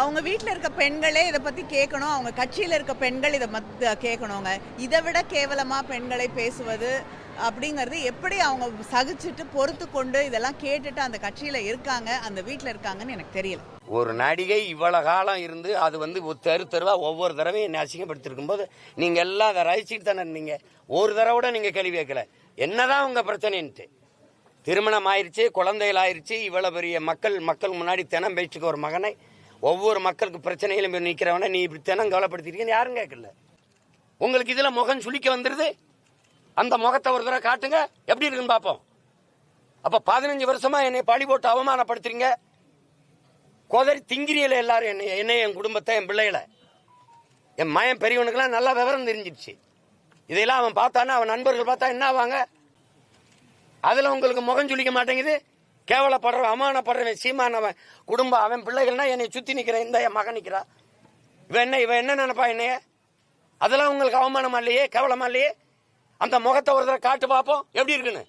அவங்க வீட்டில் இருக்க பெண்களே இதை பற்றி கேட்கணும். அவங்க கட்சியில் இருக்க பெண்கள் இதை மத் கேட்கணுங்க. இதை விட கேவலமாக பெண்களை பேசுவது அப்படிங்கிறது எப்படி அவங்க சகிச்சுட்டு பொறுத்து கொண்டு இதெல்லாம் கேட்டுட்டு அந்த கட்சியில் இருக்காங்க அந்த வீட்டில் இருக்காங்கன்னு எனக்கு தெரியல. ஒரு நடிகை இவ்வளோ காலம் இருந்து அது வந்து தெரு தெருவாக ஒவ்வொரு தடவையும் என்னை அசிங்கப்படுத்திருக்கும் போது நீங்கள் எல்லாம் அதை ரசிச்சுட்டு தானே இருந்தீங்க. ஒரு தடவை கூட நீங்கள் கேள்வி கேட்கல. என்னதான் உங்கள் பிரச்சனைன்ட்டு. திருமணம் ஆயிடுச்சு குழந்தைகள் ஆயிடுச்சு இவ்வளோ பெரிய மக்கள் மக்கள் முன்னாடி தினம் பேச்சுக்கு ஒரு மகனை ஒவ்வொரு மக்களுக்கு பிரச்சனையிலும் போய் நீ இப்படி தினம் கவலைப்படுத்திருக்கீங்கன்னு யாரும் கேட்கல. உங்களுக்கு இதில் முகம் சுழிக்க வந்துடுது அந்த முகத்தை ஒரு தடவை காட்டுங்க. எப்படி இருக்குன்னு பார்ப்போம். அப்போ பதினஞ்சு வருஷமா என்னை பழி போட்டு அவமானப்படுத்துறீங்க? கொதறி திங்கிரியல எல்லாரும் என்னை என்னை என் குடும்பத்தை என் பிள்ளைகளை. என் மயம் பெரியவனுக்கெல்லாம் நல்லா விவரம் தெரிஞ்சிருச்சு இதையெல்லாம் அவன் பார்த்தானா அவன் நண்பர்கள் பார்த்தா என்ன ஆவாங்க? அதில் உங்களுக்கு முகம் சுழிக்க மாட்டேங்குது. கேவலப்படுறவன் அவமானப்படுறவன் சீமானவன் குடும்பம் அவன் பிள்ளைகள்னா என்னை சுற்றி நிற்கிறேன் இந்த என் மகன் நிற்கிறா இவன் என்ன இவன் என்ன நினைப்பா என்னைய? அதெல்லாம் உங்களுக்கு அவமானமா இல்லையே கேவலமா இல்லையே? அந்த முகத்தை ஒரு தடவை காட்டு பார்ப்போம் எப்படி இருக்குன்னு?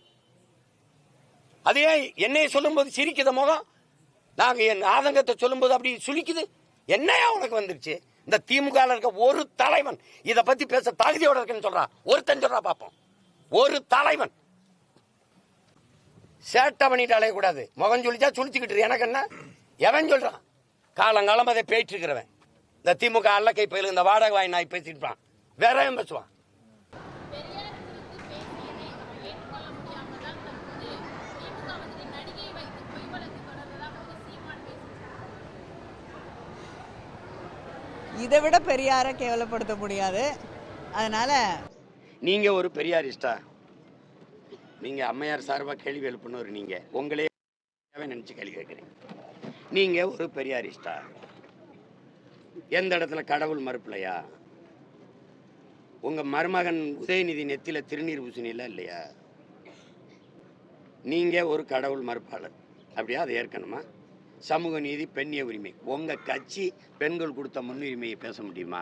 அது ஏன் என்னைய சொல்லும்போது சிரிக்குத முகம்? நாங்கள் என் ஆதங்கத்தை சொல்லும்போது அப்படி சுழிக்குது என்னையா உனக்கு வந்துருச்சு? இந்த திமுக இருக்க ஒரு தலைவன் இதை பற்றி பேச தகுதியோட இருக்குன்னு சொல்கிறான் ஒருத்தன் சொல்கிறா பார்ப்போம் ஒரு தலைவன். சேட்டை பண்ணிட்டு அலையக்கூடாது. முகம் சொல்லிச்சா சுழிச்சுக்கிட்டு. எனக்கு என்ன? எவன் சொல்றான்? காலங்காலம் அதை பேசிட்டு இருக்கிறவன் இந்த திமுக அல்லக்கை பயில இந்த வாடகை வாய் நாய் பேசிட்டு வேற பேசுவான்? இதை விட பெரியாரை கேவலப்படுத்த முடியாது. அதனால நீங்க ஒரு பெரியாரிஸ்டா? நீங்கள் அம்மையார் சார்பாக கேள்வி எழுப்பினவர் நீங்கள் உங்களே நினச்சி கேள்வி கேட்குறீங்க நீங்கள் ஒரு பெரியாரிஸ்டா எந்த இடத்துல கடவுள் மறுப்பில்லையா உங்கள் மருமகன் உதயநிதி நெத்தியில் திருநீர் பூசணில இல்லையா? நீங்கள் ஒரு கடவுள் மறுப்பாளர். அப்படியா? அதை ஏற்கனமா சமூக நீதி பெண்ணிய உரிமை. உங்கள் கட்சி பெண்கள் கொடுத்த முன்னுரிமையை பேச முடியுமா?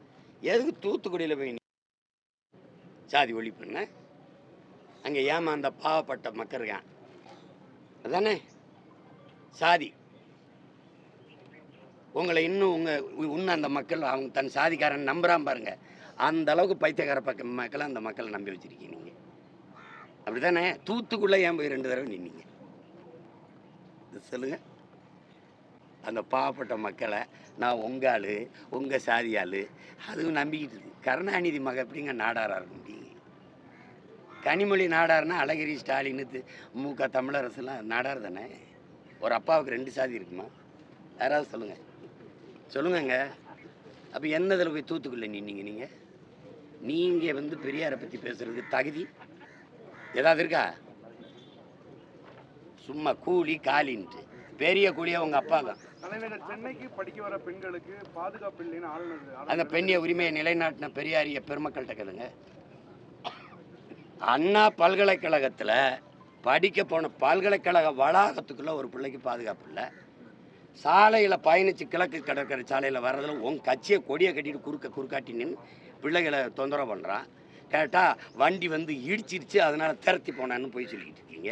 எதுக்கு தூத்துக்குடியில் போய் சாதி சாதி பண்ண? அங்கே ஏமாந்த பாவப்பட்ட மக்கள் இருக்கான் அதானே? சாதி. உங்களை இன்னும் உங்கள் இன்னும் அந்த மக்கள் அவங்க தன் சாதிக்காரன் நம்புகிறான் பாருங்க. அந்த அளவுக்கு பைத்தியக்கார பக்க மக்களை அந்த மக்களை நம்பி வச்சிருக்கீங்க அப்படி தானே தூத்துக்குள்ளே ஏன் போய் ரெண்டு தடவை நின்னீங்க? சொல்லுங்கள் அந்த பாவப்பட்ட மக்களை நான் உங்க ஆள் உங்கள் சாதி ஆள் அதுவும் நம்பிக்கிட்டு இருக்கு. கருணாநிதி மக எப்படிங்க நாடாராக இருக்க முடியும்? கனிமொழி நாடார்னா அழகிரி ஸ்டாலின் தி- மு க தமிழரசுலாம் நாடார் தானே? ஒரு அப்பாவுக்கு ரெண்டு சாதி இருக்குமா? யாராவது சொல்லுங்க. சொல்லுங்கங்க. அப்போ என்னதில் போய் தூத்துக்குள்ளே நின்னீங்க நீங்கள் நீங்கள் வந்து பெரியாரை பற்றி பேசுறதுக்கு தகுதி ஏதாவது இருக்கா? சும்மா கூலி காலின்ட்டு. பெரிய கூலியாக உங்கள் அப்பா தான் தலைநகர் சென்னைக்கு படிக்க வர பெண்களுக்கு பாதுகாப்பு இல்லைன்னு ஆளுநர் அந்த பெண்ணிய உரிமையை நிலைநாட்டின பெரியாரிய பெருமக்கள்கிட்ட கேளுங்க. அண்ணா பல்கலைக்கழகத்தில் படிக்க போன பல்கலைக்கழக வளாகத்துக்குள்ள ஒரு பிள்ளைக்கு பாதுகாப்பு இல்லை. சாலையில் பயணித்து கிழக்கு கடற்கரை சாலையில் வர்றதுல உன் கட்சியை கொடியை கட்டிட்டு குறுக்க குறுக்காட்டி நின்று பிள்ளைகளை தொந்தரவு பண்ணுறான் கேட்டால் வண்டி வந்து இடிச்சிருச்சு அதனால திரத்தி போனான்னு போய் சொல்லிக்கிட்டு இருக்கீங்க.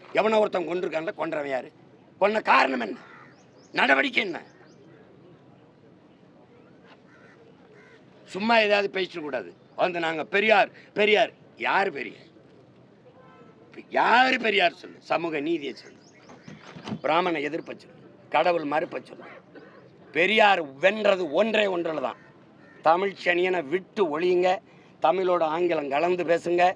எவனோ ஒருத்தன் கொண்டிருக்கான்ல கொன்றவன் யார்? கொன்ன காரணம் என்ன? நடவடிக்கை என்ன? சும்மா ஏதாவது பேசிட கூடாது. வந்து நாங்க பெரியார் பெரியார் யார் பெரியார்? யார் பெரியார் சொல்லு? சமூக நீதியை சொல்லு. பிராமண எதிர்ப்ப சொல்லு. கடவுள் மறுப்ப சொல்லு. பெரியார் வென்றது ஒன்றே ஒன்றில் தான். தமிழ் சனியனை விட்டு ஒழியுங்க. தமிழோட ஆங்கிலம் கலந்து பேசுங்க.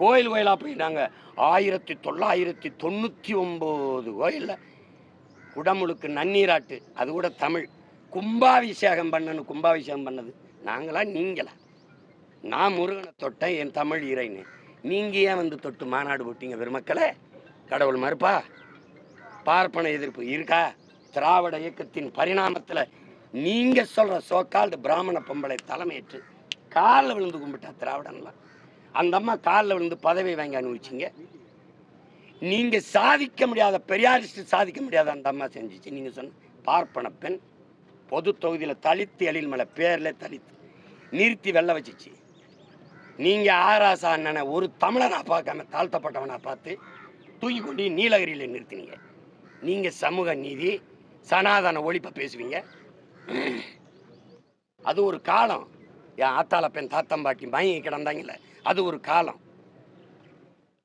கோயில் கோயிலாக போய் நாங்கள் ஆயிரத்தி தொள்ளாயிரத்தி தொண்ணூற்றி ஒம்பது கோயிலில் குடமுழுக்கு நன்னீராட்டு அது கூட தமிழ். கும்பாபிஷேகம் பண்ணணும் கும்பாபிஷேகம் பண்ணது. நாங்களா நீங்களா? நான் முருகனை தொட்டேன் என் தமிழ் இறைன்னு நீங்கள் ஏன் வந்து தொட்டு மாநாடு போட்டீங்க பெருமக்களே? கடவுள் மறுப்பா? பார்ப்பன எதிர்ப்பு இருக்கா? திராவிட இயக்கத்தின் பரிணாமத்தில் நீங்கள் சொல்கிற சோக்கால்டு பிராமண பொம்பளை தலைமையேற்று காலில் விழுந்து கும்பிட்டா திராவிடன்லாம். அந்த அம்மா காலில் விழுந்து பதவி வாங்கி அனுபவிச்சிங்க நீங்கள் சாதிக்க முடியாத பெரியாரிஸ்ட் சாதிக்க முடியாத அந்த அம்மா செஞ்சிச்சு. நீங்கள் சொன்ன பார்ப்பன பெண் பொது தொகுதியில் தலித்து எழில் மலை பேரில் தலித்து நிறுத்தி வெள்ள வச்சுச்சு. நீங்கள் ஆராசா அண்ணனை ஒரு தமிழனாக பார்க்காம தாழ்த்தப்பட்டவனாக பார்த்து தூக்கி கொண்டு நீலகிரியில் நிறுத்தினீங்க. நீங்கள் சமூக நீதி சனாதன ஒழிப்பை பேசுவீங்க. அது ஒரு காலம். என் ஆத்தால பெண் தாத்தம்பாட்டி மயங்கி கிடந்தாங்கல்ல. அது ஒரு காலம்.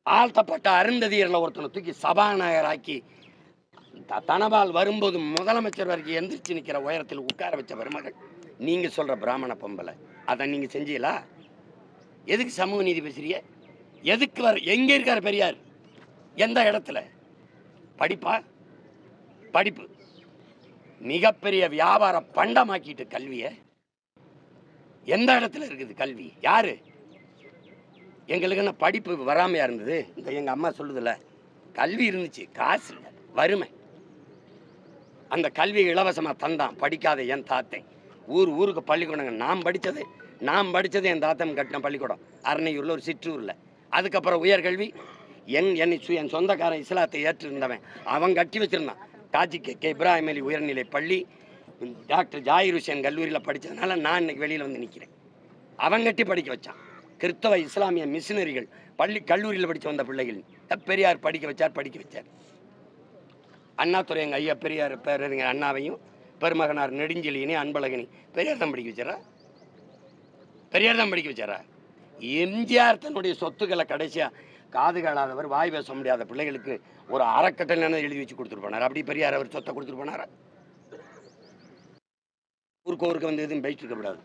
ஆழ்த்தப்பட்ட அருந்ததியரில் ஒருத்தனை தூக்கி சபாநாயகராக்கி த- தனபால் வரும்போது முதலமைச்சர் வரைக்கும் எந்திரிச்சு நிற்கிற உயரத்தில் உட்கார வச்ச பெருமகள். நீங்கள் சொல்கிற பிராமண பொம்பளை. அதை நீங்கள் செஞ்சீங்களா? எதுக்கு சமூக நீதி பேசுறீங்க? எதுக்கு வர எங்கே இருக்கார் பெரியார்? எந்த இடத்துல? படிப்பா? படிப்பு. மிகப்பெரிய வியாபார பண்டமாக்கிட்டு கல்வியை. எந்த இடத்துல இருக்குது கல்வி? யாரு? எங்களுக்கு என்ன படிப்பு வராமையாக இருந்தது? இந்த எங்கள் அம்மா சொல்லுதில்ல கல்வி இருந்துச்சு காசு இல்லை வறுமை. அந்த கல்வி இலவசமாக தந்தான் படிக்காத என் தாத்தை. ஊர் ஊருக்கு பள்ளிக்கூடங்க நான் படித்தது நான் படித்தது என் தாத்தம் கட்டின பள்ளிக்கூடம். அரணையூரில் ஒரு சிற்றூரில். அதுக்கப்புறம் உயர்கல்வி. என் என்னை சு என் சொந்தக்காரன் இஸ்லாத்தை ஏற்றிருந்தவன். அவன் கட்டி வச்சிருந்தான். காஜி கே கே இப்ராஹிம் அலி உயர்நிலை பள்ளி. டாக்டர் ஜாயிர் ஹுசேன் கல்லூரியில் படித்ததுனால நான் இன்னைக்கு வெளியில் வந்து நிற்கிறேன் அவன் கட்டி படிக்க வச்சான். கிறிஸ்தவ இஸ்லாமிய மிஷினரிகள் பள்ளி கல்லூரியில் படித்து வந்த பிள்ளைகள். பெரியார் படிக்க வச்சார் படிக்க வச்சார். அண்ணாத்துறை எங்கள் ஐயா பெரியார் பேரறிஞர் அண்ணாவையும் பெருமகனார் நெடுஞ்செழியனையும் அன்பழகனையும் பெரியார் தான் படிக்க வச்சாரா? பெரியார் தான் படிக்க வச்சாரா? எம்ஜிஆர் தன்னுடைய சொத்துக்களை கடைசியாக காது காணாதவர் வாய் பேச முடியாத பிள்ளைகளுக்கு ஒரு அறக்கட்டளை எழுதி வச்சு கொடுத்துருப்பானார் அப்படி பெரியார் அவர் சொத்தை கொடுத்துட்டு ஊருக்கு ஊருக்கு வந்து எதுவும் பேசிட்டு இருக்கக்கூடாது